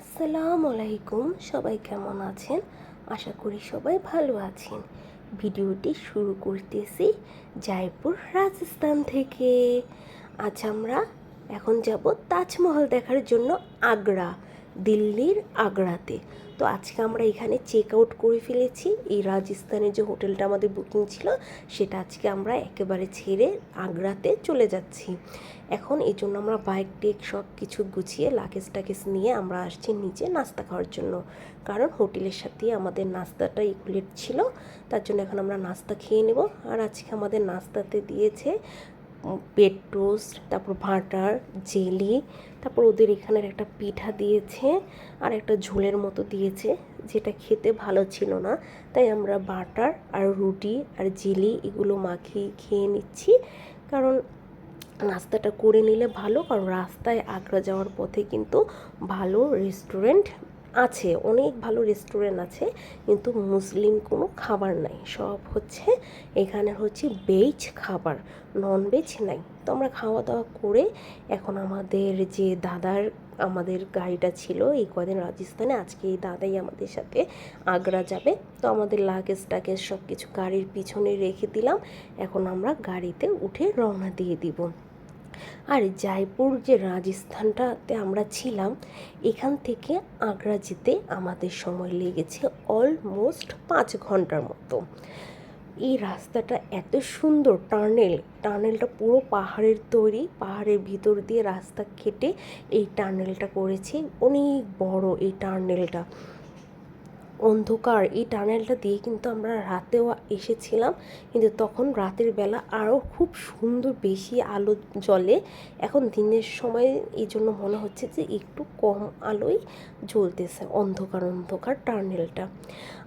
আসসালামু আলাইকুম, সবাই কেমন আছেন? আশা করি সবাই ভালো আছেন। ভিডিওটি শুরু করতেছি জয়পুর, রাজস্থান থেকে। আজ আমরা এখন যাব তাজমহল দেখার জন্য আগ্রা, দিল্লির আগ্রাতে। তো আজকে আমরা এখানে চেক আউট করে ফেলেছি। এই রাজস্থানের যে হোটেলটা আমাদের বুকিং ছিল, সেটা আজকে আমরা একেবারে ছেড়ে আগ্রাতে চলে যাচ্ছি। এখন এই জন্য আমরা বাইক টেক সব কিছু গুছিয়ে লাগেজ টাগেজ নিয়ে আমরা আসছি নিচে নাস্তা খাওয়ার জন্য। কারণ হোটেলের সাথে আমাদের নাস্তাটা ইকুলেট ছিল, তার জন্য এখন আমরা নাস্তা খেয়ে নেব। আর আজকে আমাদের নাস্তাতে দিয়েছে পেট টোস্ট, তারপর ভাটার জেলি, তারপর ওদের এখানের একটা পিঠা দিয়েছে আর একটা ঝোলের মতো দিয়েছে যেটা খেতে ভালো ছিল না। তাই আমরা বাটার আর রুটি আর জেলি এগুলো মাখিয়ে খেয়ে নিচ্ছি। কারণ নাস্তাটা করে নিলে ভালো, কারণ রাস্তায় আগ্রা যাওয়ার পথে কিন্তু ভালো রেস্টুরেন্ট আছে, অনেক ভালো রেস্টুরেন্ট আছে, কিন্তু মুসলিম কোনো খাবার নাই। সব হচ্ছে, এখানে হচ্ছে ভেজ খাবার নন ভেজ নাই। তো আমরা খাওয়া দাওয়া করে এখন আমাদের যে দাদার, আমাদের গাড়িটা ছিল, এই কদিন রাজস্থানে, আজকে এই দাদাই আমাদের সাথে আগ্রা যাবে। তো আমাদের লাগেজ টাগেজ সব কিছু গাড়ির পিছনে রেখে দিলাম। এখন আমরা গাড়িতে উঠে রওনা দিয়ে দিব। আর জয়পুর যে রাজস্থানটাতে আমরা ছিলাম, এখান থেকে আগ্রা যেতে আমাদের সময় লেগেছে অলমোস্ট পাঁচ ঘণ্টার মতো। এই রাস্তাটা এত সুন্দর টানেল, টানেলটা পুরো পাহাড়ের তৈরি, পাহাড়ের ভিতর দিয়ে রাস্তা কেটে এই টানেলটা করেছে। অনেক বড় এই টানেলটা। অন্ধকার। এই টানেলটা দিয়ে কিন্তু আমরা রাতেও এসেছিলাম। কিন্তু তখন রাতের বেলা আরও খুব সুন্দর বেশি আলো জ্বলে। এখন দিনের সময় এই জন্য মনে হচ্ছে যে একটু কম আলোয় জ্বলতেছে অন্ধকার অন্ধকার টানেলটা।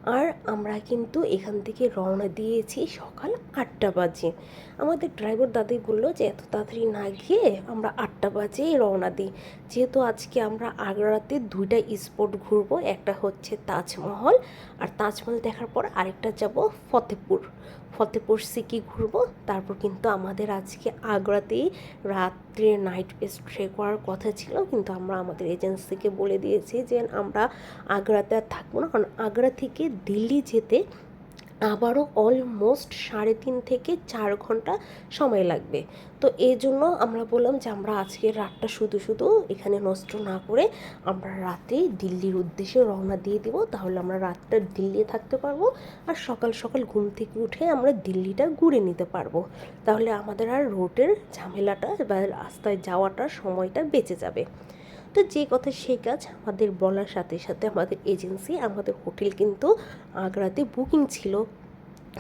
আর আমরা কিন্তু এখান থেকে রওনা দিয়েছি সকাল আটটা বাজে। আমাদের ড্রাইভার দাদি বলল যে, এত তাড়াতাড়ি না গিয়ে আমরা আটটা বাজে রওনা দিই। যেহেতু আজকে আমরা আগ্রাতে দুইটা স্পট ঘুরবো, একটা হচ্ছে তাজমহল আর তাজমহল দেখার পর আরেকটা যাব ফতেপুর। ফতেপুর সিকি ঘুরবো, তারপর কিন্তু আমাদের আজকে আগ্রাতেই রাত্রে নাইট স্টে করার কথা ছিল। কিন্তু আমরা আমাদের এজেন্সিকে বলে দিয়েছি যে, আমরা আগ্রাতে আর থাকব না। কারণ আগ্রা থেকে দিল্লি যেতে আবারও অলমোস্ট সাড়ে তিন থেকে চার ঘণ্টা সময় লাগবে। তো এই জন্য আমরা বললাম যে আমরা আজকের রাতটা শুধু শুধু এখানে নষ্ট না করে আমরা রাতে দিল্লির উদ্দেশ্যে রওনা দিয়ে দিব। তাহলে আমরা রাতটা দিল্লি থাকতে পারব আর সকাল সকাল ঘুম থেকে উঠে আমরা দিল্লিটা ঘুরে নিতে পারব। তাহলে আমাদের আর রোডের ঝামেলাটা বা রাস্তায় যাওয়াটা সময়টা বেঁচে যাবে। তো যে কথা সেই কাজ আমাদের বলার সাথে সাথে আমাদের এজেন্সি, আমাদের হোটেল কিন্তু আগ্রাতে বুকিং ছিল।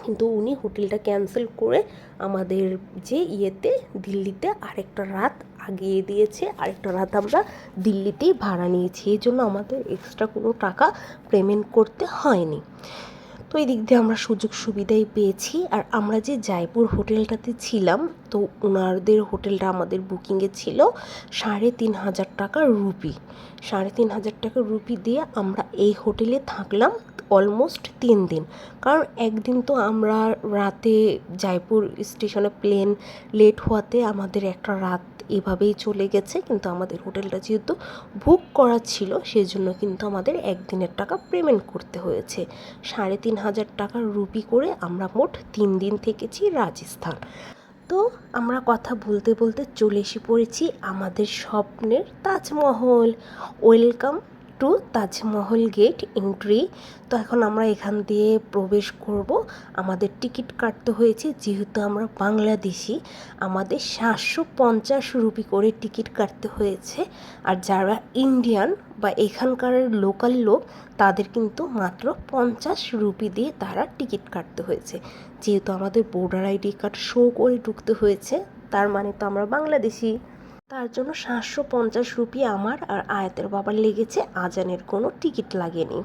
কিন্তু উনি হোটেলটা ক্যান্সেল করে আমাদের যে ইয়েতে দিল্লিতে আরেকটা রাত আগিয়ে দিয়েছে। আরেকটা রাত আমরা দিল্লিতেই ভাড়া নিয়েছি। এই জন্য আমাদের এক্সট্রা কোনো টাকা পেমেন্ট করতে হয়নি। তো এই দিক দিয়ে আমরা সুযোগ সুবিধাই পেয়েছি। আর আমরা যে জয়পুর হোটেলটাতে ছিলাম, তো ওনাদের হোটেলটা আমাদের বুকিংয়ে ছিল সাড়ে তিন হাজার টাকা রুপি। সাড়ে তিন হাজার টাকা রুপি দিয়ে আমরা এই হোটেলে থাকলাম অলমোস্ট তিন দিন। কারণ একদিন তো আমরা রাতে জয়পুর স্টেশনে প্লেন লেট হওয়াতে আমাদের একটা রাত এভাবেই চলে গেছে, কিন্তু আমাদের হোটেলটা যেহেতু বুক করা ছিল সেই জন্য কিন্তু আমাদের একদিনের টাকা পেমেন্ট করতে হয়েছে। সাড়ে তিন হাজার টাকার রুপি করে আমরা মোট তিন দিন থেকেছি রাজস্থান। তো আমরা কথা বলতে বলতে চলে এসে পড়েছি আমাদের স্বপ্নের Taj Mahal. Welcome to Taj Mahal gate entry. তো এখন আমরা এখান দিয়ে প্রবেশ করব। আমাদের টিকিট কাটতে হয়েছে, যেহেতু আমরা বাংলাদেশি। আমাদের সাতশো পঞ্চাশ রুপি করে টিকিট কাটতে হয়েছে। আর যারা ইন্ডিয়ান বা এখানকার লোকাল লোক, তাদের কিন্তু মাত্র পঞ্চাশ রুপি দিয়ে তারা টিকিট কাটতে হয়েছে। যেহেতু আমাদের ভোটার আইডি কার্ড শো করে ঢুকতে হয়েছে, তার মানে তো আমরা বাংলাদেশি। তার জন্য সাতশো পঞ্চাশ রুপি আমার আর আয়াতের বাবার লেগেছে, আজানের কোনো টিকিট লাগেনি।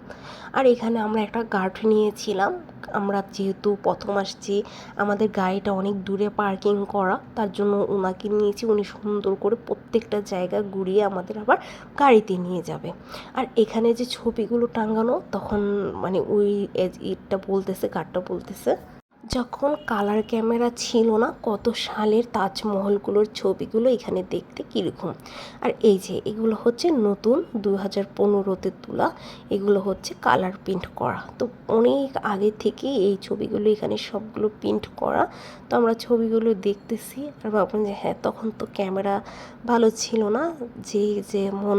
আর এখানে আমরা একটা গার্ড নিয়েছিলাম। আমরা যেহেতু প্রথম আসছি, আমাদের গাড়িটা অনেক দূরে পার্কিং করা, তার জন্য ওনাকে নিয়েছি। উনি সুন্দর করে প্রত্যেকটা জায়গা ঘুরিয়ে আমাদের আবার গাড়িতে নিয়ে যাবে। আর এখানে যে ছবিগুলো টাঙানো, তখন মানে ওই এটা বলতেছে, গার্ডটা বলতেছে যখন কালার ক্যামেরা ছিল না, কত সালের তাজমহলগুলোর ছবিগুলো এখানে দেখতে কীরকম। আর এই যে, এগুলো হচ্ছে নতুন দু হাজার পনেরোতে তোলা, এগুলো হচ্ছে কালার প্রিন্ট করা। তো অনেক আগে থেকে এই ছবিগুলো এখানে সবগুলো প্রিন্ট করা। তো আমরা ছবিগুলো দেখতেছি, আর ভাবলাম যে হ্যাঁ তখন তো ক্যামেরা ভালো ছিল না, যে, যেমন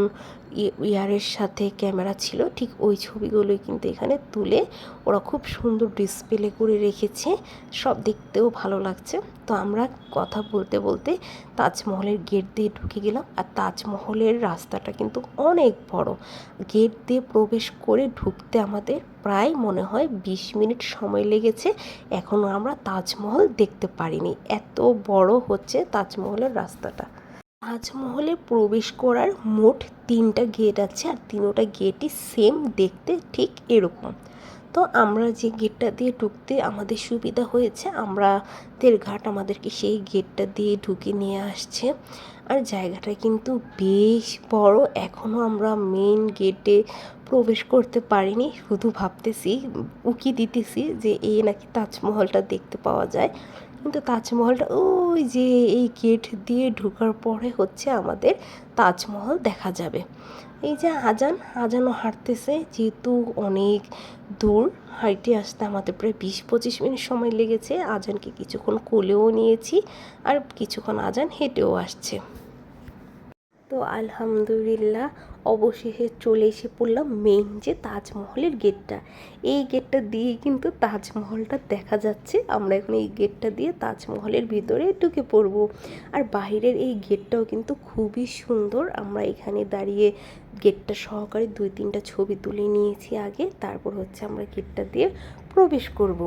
ইয়ারের সাথে ক্যামেরা ছিল, ঠিক ওই ছবিগুলোই কিন্তু এখানে তুলে ওরা খুব সুন্দর ডিসপ্লে করে রেখেছে, সব দেখতেও ভালো লাগছে। তো আমরা কথা বলতে বলতে তাজমহলের গেট দিয়ে ঢুকে গেলাম, আর তাজমহলের রাস্তাটা কিন্তু অনেক বড়। গেট দিয়ে প্রবেশ করে ঢুকতে আমাদের প্রায় মনে হয় বিশ মিনিট সময় লেগেছে এখনও আমরা তাজমহল দেখতে পারিনি। এত বড় হচ্ছে তাজমহলের রাস্তাটা। তাজমহলে প্রবেশ করার মোট তিনটা গেট আছে আর তিনোটা গেটই সেম দেখতে ঠিক এরকম। তো আমরা যে গেটটা দিয়ে ঢুকতে আমাদের সুবিধা হয়েছে আমরা তেরঘাট আমাদেরকে সেই গেটটা দিয়ে ঢুকে নিয়ে আসছে। আর জায়গাটা কিন্তু বেশ বড় এখনও আমরা মেন গেটে প্রবেশ করতে পারিনি। শুধু ভাবতেছি, উকি দিতেছি যে এই নাকি তাজমহলটা দেখতে পাওয়া যায়। কিন্তু তাজমহলটা ওই যে এই গেট দিয়ে ঢোকার পরে হচ্ছে আমাদের তাজমহল দেখা যাবে। এই যে আজান, আজানও হাঁটতেছে, যেহেতু অনেক দূর হাইটে আসতে আমাদের প্রায় বিশ পঁচিশ মিনিট সময় লেগেছে। আজানকে কিছুক্ষণ কোলেও নিয়েছি আর কিছুক্ষণ আজান হেঁটেও আসছে। তো আলহামদুলিল্লাহ অবশেষে চলে এসে পড়লাম মেন যে তাজমহলের গেটটা এই গেটটা দিয়ে কিন্তু তাজমহলটা দেখা যাচ্ছে। আমরা এখন এই গেটটা দিয়ে তাজমহলের ভিতরে ঢুকে পড়ব। আর বাইরের এই গেটটাও কিন্তু খুবই সুন্দর। আমরা এখানে দাঁড়িয়ে গেটটা সহকারে দুই তিনটা ছবি তুলে নিয়েছি আগে। তারপর হচ্ছে আমরা গেটটা দিয়ে প্রবেশ করব।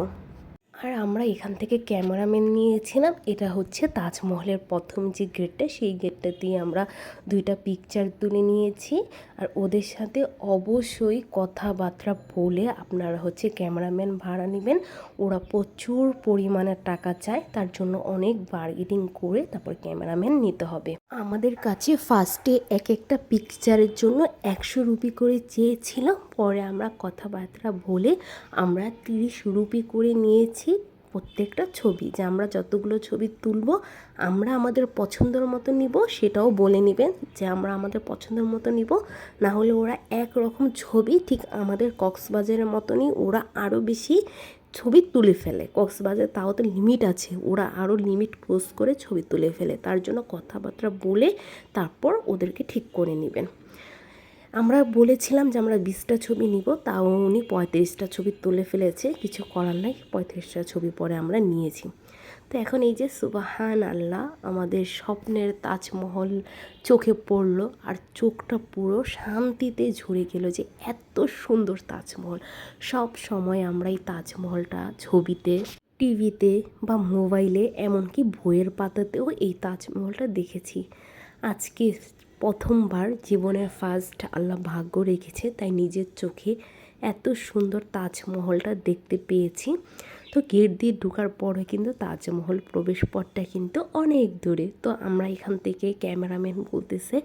আর আমরা এখান থেকে ক্যামেরাম্যান নিয়েছিলাম। এটা হচ্ছে তাজমহলের প্রথম যে গেটটা, সেই গেটটা দিয়ে আমরা দুইটা পিকচার তুলে নিয়েছি। আর ওদের সাথে অবশ্যই কথাবার্তা বলে আপনারা হচ্ছে ক্যামেরাম্যান ভাড়া নেবেন। ওরা প্রচুর পরিমাণে টাকা চায়, তার জন্য অনেক বার্গেনিং করে তারপর ক্যামেরাম্যান নিতে হবে। আমাদের কাছে ফার্স্টে এক একটা পিকচারের জন্য একশো রুপি করে চেয়েছিল, পরে আমরা কথাবার্তা বলে আমরা তিরিশ রুপি করে নিয়েছি প্রত্যেকটা ছবি। যে আমরা যতগুলো ছবি তুলব, আমরা আমাদের পছন্দের মতো নিব, সেটাও বলে নেবেন যে আমরা আমাদের পছন্দের মতো নিব। না হলে ওরা একরকম ছবি, ঠিক আমাদের কক্সবাজারের মতনই, ওরা আরও বেশি ছবি তুলে ফেলে। কক্সবাজার তাও তো লিমিট আছে। ওরা আরও লিমিট ক্রস করে ছবি তুলে ফেলে। তার জন্য কথাবার্তা বলে তারপর ওদেরকে ঠিক করে নেবেন। আমরা বলেছিলাম যে আমরা বিশটা ছবি নিব, তাও উনি পঁয়ত্রিশটা ছবি তুলে ফেলেছে। কিছু করার নাই, পঁয়ত্রিশটা ছবি পরে আমরা নিয়েছি। তো এখন এই যে সুবাহান আল্লাহ আমাদের স্বপ্নের তাজমহল চোখে পড়ল আর চোখটা পুরো শান্তিতে ঝরে গেল যে এত সুন্দর তাজমহল। সব সময় আমরা এই তাজমহলটা ছবিতে, টিভিতে বা মোবাইলে, এমনকি বইয়ের পাতাতেও এই তাজমহলটা দেখেছি। আজকে প্রথমবার জীবনের ফার্স্ট আল্লাহ ভাগ্য রেখেছে, তাই নিজের চোখে এত সুন্দর তাজমহলটা দেখতে পেয়েছি। তো গেট দিয়ে ঢোকার পরে কিন্তু তাজমহল প্রবেশ পথটা কিন্তু অনেক দূরে। তো আমরা এখান থেকে ক্যামেরাম্যান বলতেছে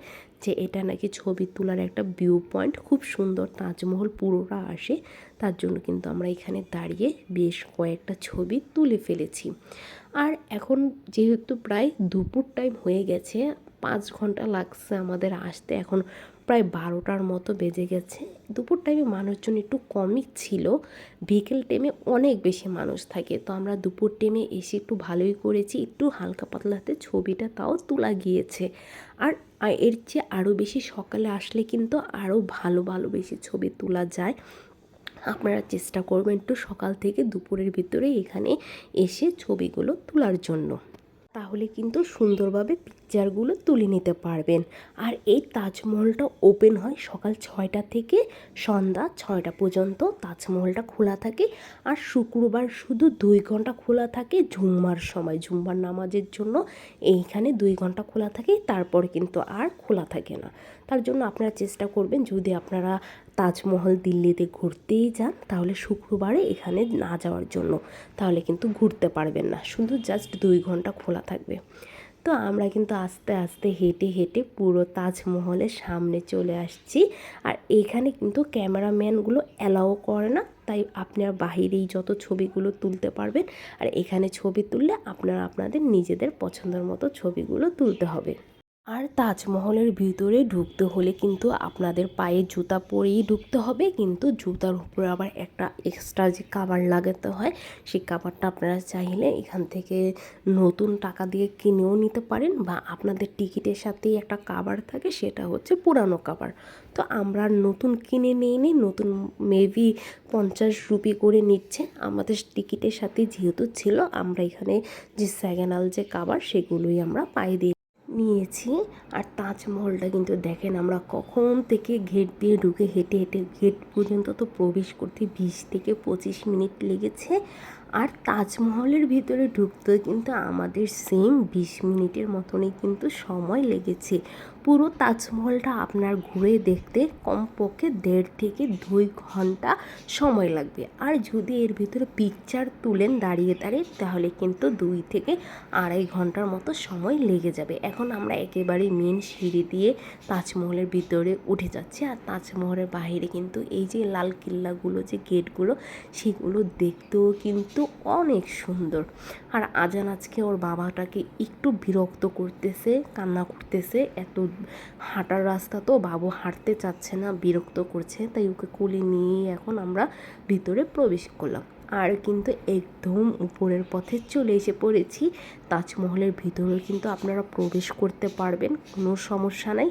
যে এটা নাকি ছবি তোলার একটা ভিউ পয়েন্ট খুব সুন্দর তাজমহল পুরোটা আসে। তার জন্য কিন্তু আমরা এখানে দাঁড়িয়ে বেশ কয়েকটা ছবি তুলে ফেলেছি। আর এখন যেহেতু প্রায় দুপুর টাইম হয়ে গেছে, পাঁচ ঘণ্টা লাগছে আমাদের আসতে। এখন প্রায় বারোটার মতো বেজে গেছে। দুপুর টাইমে মানুষজন একটু কমই ছিল। বিকেল টাইমে অনেক বেশি মানুষ থাকে। তো আমরা দুপুর টাইমে এসে একটু ভালোই করেছি। একটু হালকা পাতলাতে ছবিটা তাও তোলা গিয়েছে। আর এর চেয়ে আরও বেশি সকালে আসলে কিন্তু আরও ভালো ভালো বেশি ছবি তোলা যায়। আপনারা চেষ্টা করবেন একটু সকাল থেকে দুপুরের ভিতরে এখানে এসে ছবিগুলো তোলার জন্য। তাহলে কিন্তু সুন্দরভাবে পিকচারগুলো তুলে নিতে পারবেন। আর এই তাজমহলটা ওপেন হয় সকাল ছয়টা থেকে সন্ধ্যা ছয়টা পর্যন্ত। তাজমহলটা খোলা থাকে আর শুক্রবার শুধু দুই ঘণ্টা খোলা থাকে ঝুম্মার সময়। ঝুম্মার নামাজের জন্য এইখানে দুই ঘণ্টা খোলা থাকে, তারপর কিন্তু আর খোলা থাকে না। তার জন্য আপনারা চেষ্টা করবেন যদি আপনারা তাজমহল দিল্লিতে ঘুরতেই যান, তাহলে শুক্রবারে এখানে না যাওয়ার জন্য। তাহলে কিন্তু ঘুরতে পারবেন না। শুধু জাস্ট দুই ঘণ্টা খোলা থাকবে। তো আমরা কিন্তু আস্তে আস্তে হেঁটে হেঁটে পুরো তাজমহলের সামনে চলে আসছি। আর এখানে কিন্তু ক্যামেরাম্যানগুলো অ্যালাও করে না, তাই আপনার বাহিরেই যত ছবিগুলো তুলতে পারবেন, আর এখানে ছবি তুললে আপনারা, আপনাদের নিজেদের পছন্দের মতো ছবিগুলো তুলতে হবে। আর তাজমহলের ভিতরে ঢুকতে হলে কিন্তু আপনাদের পায়ে জুতা পরেই ঢুকতে হবে। কিন্তু জুতার উপরে আবার একটা এক্সট্রা যে কাবার লাগাতে হয়, সেই কাবারটা আপনারা চাইলে এখান থেকে নতুন টাকা দিয়ে কিনেও নিতে পারেন বা আপনাদের টিকিটের সাথেই একটা কাবার থাকে, সেটা হচ্ছে পুরানো কাবার তো আমরা নতুন কিনে নিয়ে নিই, নতুন মেবি পঞ্চাশ রুপি করে নিচ্ছে। আমাদের টিকিটের সাথে যেহেতু ছিল, আমরা এখানে যে স্যাগেনাল যে কাবার সেগুলোই আমরা পায়ে দিয়ে নিয়েছি। আর তাজমহলটা কিন্তু দেখেন আমরা কখন থেকে গেট দিয়ে ঢুকে হেঁটে হেঁটে গেট পর্যন্ত তো প্রবেশ করতে বিশ থেকে পঁচিশ মিনিট লেগেছে। আর তাজমহলের ভিতরে ঢুকতে কিন্তু আমাদের সেম বিশ মিনিটের মতনই কিন্তু সময় লেগেছে। পুরো তাজমহলটা আপনার ঘুরে দেখতে কমপক্ষে দেড় থেকে দুই ঘণ্টা সময় লাগবে। আর যদি এর ভিতরে পিকচার তুলেন দাঁড়িয়ে দাঁড়িয়ে, তাহলে কিন্তু দুই থেকে আড়াই ঘণ্টার মতো সময় লেগে যাবে। এখন আমরা একেবারে মেন সিঁড়ি দিয়ে তাজমহলের ভিতরে উঠে যাচ্ছি। আর তাজমহলের বাইরে কিন্তু এই যে লাল কিল্লাগুলো, যে গেটগুলো সেগুলো দেখতেও কিন্তু অনেক সুন্দর। আর আজান আজকে ওর বাবাটাকে একটু বিরক্ত করতেছে, কান্না করতেছে। এত হাঁটার রাস্তা তো বাবু হাঁটতে চাচ্ছে না, বিরক্ত করছে। তাই ওকে কোলে নিয়ে এখন আমরা ভিতরে প্রবেশ করলাম। আর কিন্তু একদম উপরের পথে চলে এসে পড়েছি। তাজমহলের ভিতরে কিন্তু আপনারা প্রবেশ করতে পারবেন, কোনো সমস্যা নাই।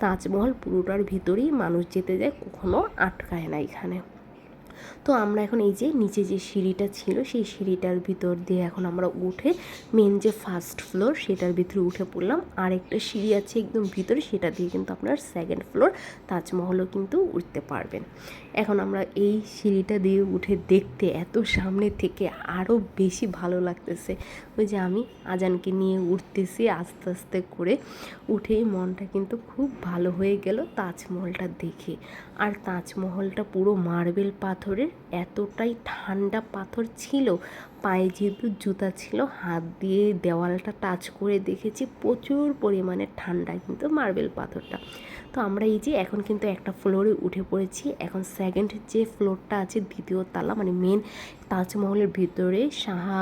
তাজমহল পুরোটার ভিতরেই মানুষ যেতে যায়, কখনো আটকায় না এখানে। তো আমরা এখন এই যে নিচে যে সিঁড়িটা ছিল, সেই সিঁড়িটার ভিতর দিয়ে এখন আমরা উঠে মেন যে ফার্স্ট ফ্লোর সেটার ভিতরে উঠে পড়লাম। আর একটা সিঁড়ি আছে একদম ভিতরে, সেটা দিয়ে কিন্তু আপনার সেকেন্ড ফ্লোর তাজমহলও কিন্তু উঠতে পারবেন। এখন আমরা এই সিঁড়িটা দিয়ে উঠে দেখতে এত সামনে থেকে আরও বেশি ভালো লাগতেছে। ওই যে আমি আজানকে নিয়ে উঠতেছি আস্তে আস্তে করে। উঠেই মনটা কিন্তু খুব ভালো হয়ে গেল তাজমহলটা দেখে। আর তাজমহলটা পুরো মার্বেল পাথরের এতটাই ঠান্ডা পাথর ছিল, পায়ে যেহেতু জুতা ছিল, হাত দিয়ে দেওয়ালটা টাচ করে দেখেছি, প্রচুর পরিমাণে ঠান্ডা কিন্তু মার্বেল পাথরটা। তো আমরা এই যে এখন কিন্তু একটা ফ্লোরে উঠে পড়েছি, এখন সেকেন্ড যে ফ্লোরটা আছে, দ্বিতীয় তালা মানে মেন তাজমহলের ভিতরে শাহা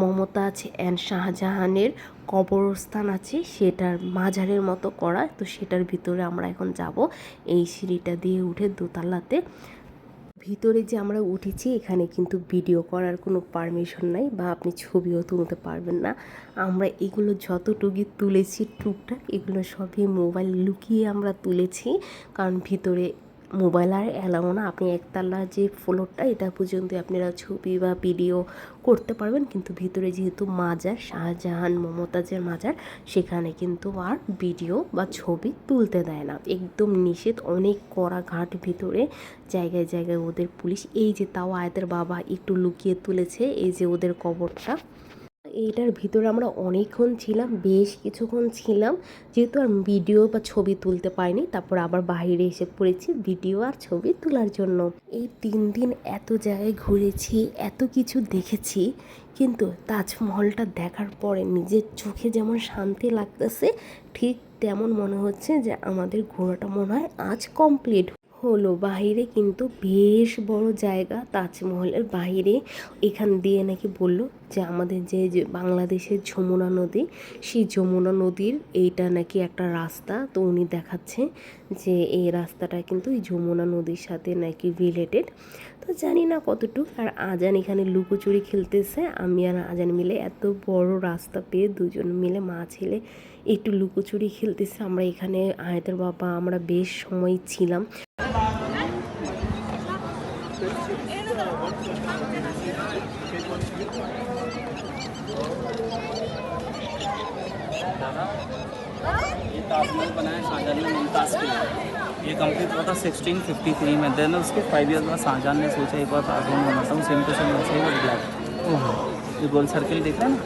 মমতাজ অ্যান্ড শাহজাহানের কবরস্থান আছে, সেটার মাঝারের মতো করা, তো সেটার ভিতরে আমরা এখন যাব। এই সিঁড়িটা দিয়ে উঠে দোতলাতে। ভিতরে যে আমরা উঠেছি, এখানে কিন্তু ভিডিও করার কোনো পারমিশন নাই বা আপনি ছবিও তুলতে পারবেন না। আমরা এগুলো যতটুকু তুলেছি, টুকটাক এগুলো সবই মোবাইল লুকিয়ে আমরা তুলেছি। কারণ ভিতরে মোবাইল আর অ্যালাও না। আপনি একতলা যে ফ্লোরটা এটা পর্যন্ত আপনারা ছবি বা ভিডিও করতে পারবেন। কিন্তু ভিতরে যেহেতু মাজার, শাহজাহান, মমতাজের মাজার, সেখানে কিন্তু আর ভিডিও বা ছবি তুলতে দেয় না। একদম নিষেধ, অনেক কড়া ঘাট ভিতরে জায়গায় জায়গায় ওদের পুলিশ। এই যে তাও আয়তের বাবা একটু লুকিয়ে তুলেছে, এই যে ওদের কবরটা এইটার ভিতরে আমরা অনেকক্ষণ ছিলাম, বেশ কিছুক্ষণ ছিলাম। যেহেতু আর ভিডিও বা ছবি তুলতে পারিনি, তারপর আবার বাইরে এসে পড়েছি ভিডিও আর ছবি তোলার জন্য। এই তিন দিন এত জায়গায় ঘুরেছি, এত কিছু দেখেছি, কিন্তু তাজমহলটা দেখার পরে নিজের চোখে যেমন শান্তি লাগতেছে, ঠিক তেমন মনে হচ্ছে যে আমাদের ঘোরাটা মনে হয় আজ কমপ্লিট হলো বাইরে কিন্তু বেশ বড় জায়গা তাজমহলের বাইরে এখান দিয়ে নাকি বলল যে আমাদের যে বাংলাদেশের যমুনা নদী, সেই যমুনা নদীর এইটা নাকি একটা রাস্তা। তো উনি দেখাচ্ছে যে এই রাস্তাটা কিন্তু এই যমুনা নদীর সাথে নাকি রিলেটেড তো জানি না কতটুকু। আর আজান এখানে লুকোচুরি খেলতেছে। আমি আর আজান মিলে এত বড় রাস্তা পেয়ে দুজন মিলে মা ছেলে একটু লুকোচুরি খেলতেছে আমরা এখানে আয়তের বাবা আমরা বেশ সময় ছিলাম ये ताजमहल बनाया शाहजहां ने मुमताज़ के लिए ये कंप्लीट हुआ था 1653 में देन उसके फाइव ईयर्स बाद शाहजहां ने सोचा एक बार ताजमहल बनाता हूँ सेम टू सेम वैसे ही बन गया ये गोल सर्किल दिख रहा है ना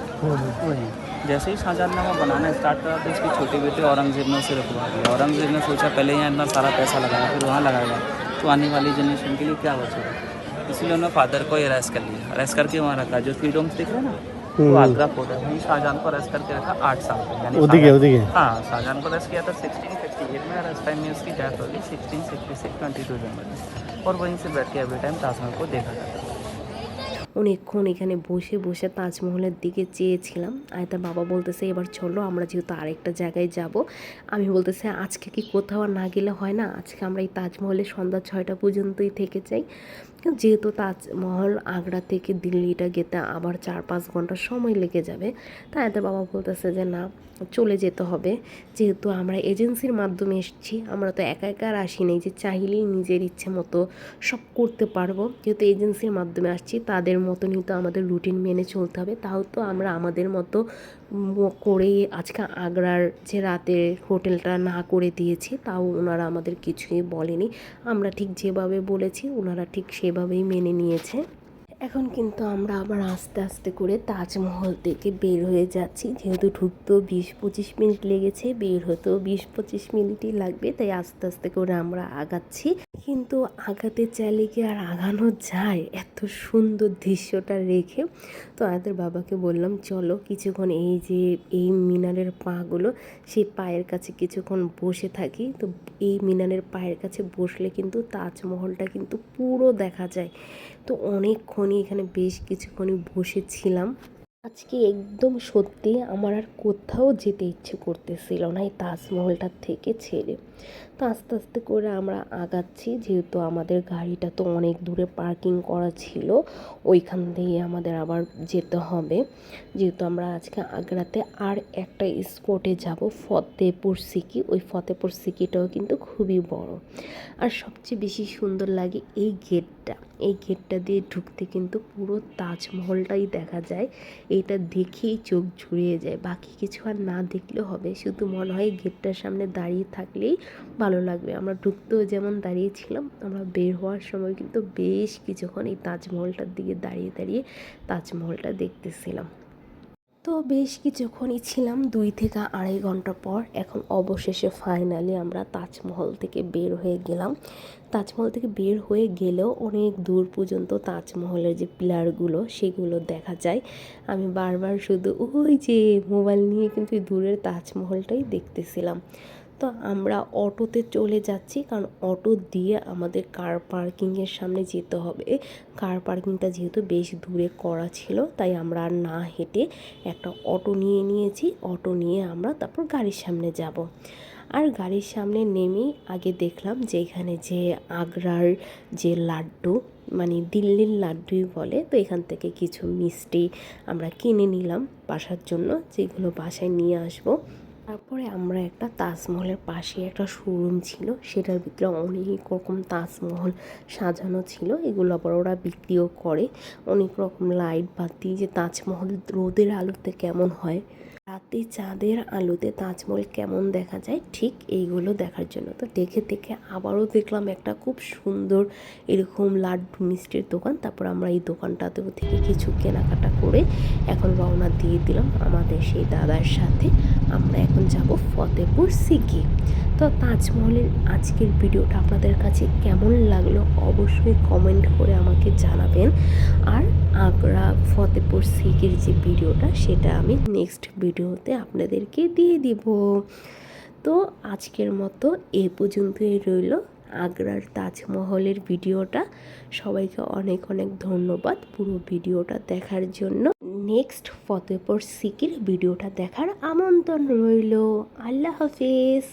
वही जैसे ही शाहजहाँनामा बनाना स्टार्ट करा तो उसकी छोटी बेटी औरंगज़ेब ने उसे रुकवा दिया। औरंगज़ेब ने सोचा पहले यहाँ इतना सारा पैसा लगाया फिर वहाँ लगाएगा तो आने वाली जनरेशन के लिए क्या बचेगा इसलिए उन्होंने फादर को अरेस्ट कर लिया। अरेस्ट करके वहाँ रखा। जो थ्री डोम्स दिख रहे ना वो आगरा फोर्ट है। वहीं शाहजहाँ को अरेस्ट करके रखा आठ साल यानी हाँ शाहजहाँ को अरेस्ट किया था सिक्सटीन फिफ्टी एट में। अरेस्ट टाइम में उसकी डेथ होगी sixteen sixty six twenty two और वहीं से बैठ के एवरी टाइम ताजमहल को देखा जाता है অনেকক্ষণ এখানে বসে বসে তাজমহলের দিকে চেয়েছিলাম। আর তার বাবা বলতেছে, এবার চলো, আমরা যেহেতু আরেকটা জায়গায় যাব। আমি বলতেছি, আজকে কি কোথাও না গেলে হয় না? আজকে আমরা এই তাজমহলে সন্ধ্যা ছয়টা পর্যন্তই থেকে যাই। যেহেতু তাজমহল আগ্রা থেকে দিল্লিটা যেতে আবার চার পাঁচ ঘণ্টা সময় লেগে যাবে তাই এদের বাবা বলতেছে যে, না, চলে যেতে হবে। যেহেতু আমরা এজেন্সির মাধ্যমে এসেছি, আমরা তো একা একা আর আসি নাই যে, চাইলেই নিজের ইচ্ছে মতো সব করতে পারব। যেহেতু এজেন্সির মাধ্যমে আসছি, তাদের মতনই তো আমাদের রুটিন মেনে চলতে হবে। তাও তো আমরা আমাদের মতো করেই আজকে আগ্রার যে রাতে হোটেলটা না করে দিয়েছি, তাও ওনারা আমাদের কিছুই বলেনি। আমরা ঠিক যেভাবে বলেছি, ওনারা ঠিক সেভাবেই মেনে নিয়েছে। এখন কিন্তু আমরা আবার আস্তে আস্তে করে তাজমহল থেকে বের হয়ে যাচ্ছি। যেহেতু ঢুকতেও বিশ পঁচিশ মিনিট লেগেছে, বের হতেও বিশ পঁচিশ মিনিটই লাগবে, তাই আস্তে আস্তে করে আমরা আগাচ্ছি। কিন্তু আগাতে চাইলে কি আর আগানো যায়? এত সুন্দর দৃশ্যটা রেখে তো আমাদের বাবাকে বললাম, চলো কিছুক্ষণ এই যে, এই মিনারের পাগুলো, সেই পায়ের কাছে কিছুক্ষণ বসে থাকি। তো এই মিনারের পায়ের কাছে বসলে কিন্তু তাজমহলটা কিন্তু পুরো দেখা যায়। তো অনেকক্ষণই এখানে বেশ কিছুক্ষণই বসেছিলাম। আজকে একদম সত্যি আমার আর কোথাও যেতে ইচ্ছে করতেছিল না এই তাজমহলটার থেকে ছেড়ে। তো আস্তে আস্তে করে আমরা আগাচ্ছি। যেহেতু আমাদের গাড়িটা তো অনেক দূরে পার্কিং করা ছিল, ওইখান দিয়ে আমাদের আবার যেতে হবে। যেহেতু আমরা আজকে আগ্রাতে আর একটা স্পটে যাব ফতেপুর সিকি। ওই ফতেপুর সিকিটাও কিন্তু খুবই বড়। আর সবচেয়ে বেশি সুন্দর লাগে এই গেটটা এই গেটটা দিয়ে ঢুকতে কিন্তু পুরো তাজমহলটাই দেখা যায়। এটা দেখেই চোখ জুড়িয়ে যায়। বাকি কিছু আর না দেখলেও হবে। শুধু মনে হয় গেটটার সামনে দাঁড়িয়ে থাকলেই ভালো লাগবে। আমরা ঢুকতেও যেমন দাঁড়িয়েছিলাম আমরা বের হওয়ার সময় কিন্তু বেশ কিছুক্ষণ এই তাজমহলটার দিকে দাঁড়িয়ে দাঁড়িয়ে তাজমহলটা দেখতেছিলাম। তো বেশ কিছুক্ষণই ছিলাম, দুই থেকে আড়াই ঘণ্টা পর এখন অবশেষে ফাইনালি আমরা তাজমহল থেকে বের হয়ে গেলাম। তাজমহল থেকে বের হয়ে গেলেও অনেক দূর পর্যন্ত তাজমহলের যে পিলারগুলো, সেগুলো দেখা যায়। আমি বারবার শুধু ওই যে মোবাইল নিয়ে কিন্তু দূরের তাজমহলটাই দেখতেছিলাম। তো আমরা অটোতে চলে যাচ্ছি, কারণ অটো দিয়ে আমাদের কার পার্কিংয়ের সামনে যেতে হবে। কার পার্কিংটা যেহেতু বেশ দূরে করা ছিল, তাই আমরা না হেঁটে একটা অটো নিয়ে নিয়েছি। অটো নিয়ে আমরা তারপর গাড়ির সামনে যাব। আর গাড়ির সামনে নেমেই আগে দেখলাম যে এখানে যে আগ্রার যে লাড্ডু মানে দিল্লির লাড্ডুই বলে, তো এখান থেকে কিছু মিষ্টি আমরা কিনে নিলাম বাসার জন্য, যেগুলো বাসায় নিয়ে আসব। তারপরে আমরা একটা তাজমহলের পাশে একটা শোরুম ছিল। সেটার ভিতরে অনেক রকম তাজমহল সাজানো ছিল। এগুলো আবার ওরা বিক্রিও করে। অনেক রকম লাইট বাতি যে তাজমহল রোদের আলোতে কেমন হয়। রাতে চাঁদের আলোতে তাজমহল কেমন দেখা যায়, ঠিক এইগুলো দেখার জন্য। তো দেখে দেখে আবারও দেখলাম একটা খুব সুন্দর এরকম লাড্ডু মিষ্টির দোকান। তারপর আমরা এই দোকানটাতে থেকে কিছু কেনাকাটা করে এখন রওনা দিয়ে দিলাম আমাদের সেই দাদার সাথে। আমরা এখন যাব ফতেপুর সিকি। তো তাজমহলের আজকের ভিডিওটা আপনাদের কাছে কেমন লাগল অবশ্যই কমেন্ট করে আমাকে জানাবেন। আর আগ্রা ফতেপুর সিকির যে ভিডিওটা, সেটা আমি নেক্সট ভিডিওতে আপনাদেরকে দিয়ে দিব। তো আজকের মতো এ পর্যন্তই রইল। আগ্রার তাজমহলের ভিডিওটা। সবাইকে অনেক অনেক ধন্যবাদ পুরো ভিডিওটা দেখার জন্য। নেক্সট ফতেপুর সিকির ভিডিওটা দেখার আমন্ত্রণ রইল। আল্লাহ হাফিজ।